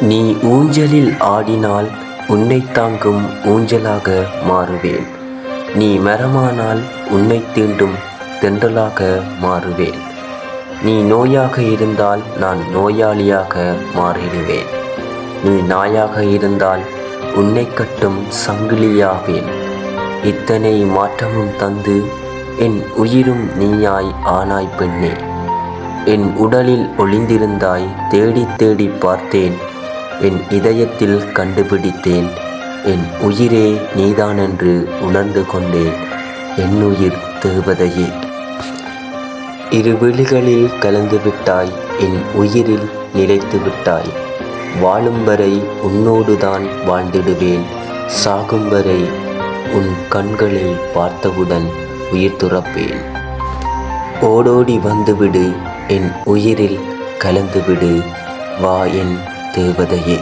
நீ ஊஞ்சலில் ஆடினால் உன்னை தாங்கும் ஊஞ்சலாக மாறுவேன். நீ மரமானால் உன்னை தீண்டும் தென்றலாக மாறுவேன். நீ நோயாக இருந்தால் நான் நோயாளியாக மாறிடுவேன். நீ நாயாக இருந்தால் உன்னை கட்டும் சங்கிலியாவேன். இத்தனை மாற்றமும் தந்து என் உயிரும் நீயாய் ஆனாய் பெண்ணே. என் உடலில் ஒளிந்திருந்தாய் தேடி தேடி பார்த்தேன். என் இதயத்தில் கண்டுபிடித்தேன். என் உயிரே நீதானென்று உணர்ந்து கொண்டேன். என் உயிர் தேவதையே. இரு விழிகளில் கலந்து விட்டாய். என் உயிரில் நிலைத்து விட்டாய். வாழும் வரை உன்னோடுதான் வாழ்ந்திடுவேன். சாகும் வரை உன் கண்களை பார்த்தவுடன் உயிர் துறப்பேன். ஓடோடி வந்துவிடு. என் உயிரில் கலந்துவிடு. வா என் தேவதையே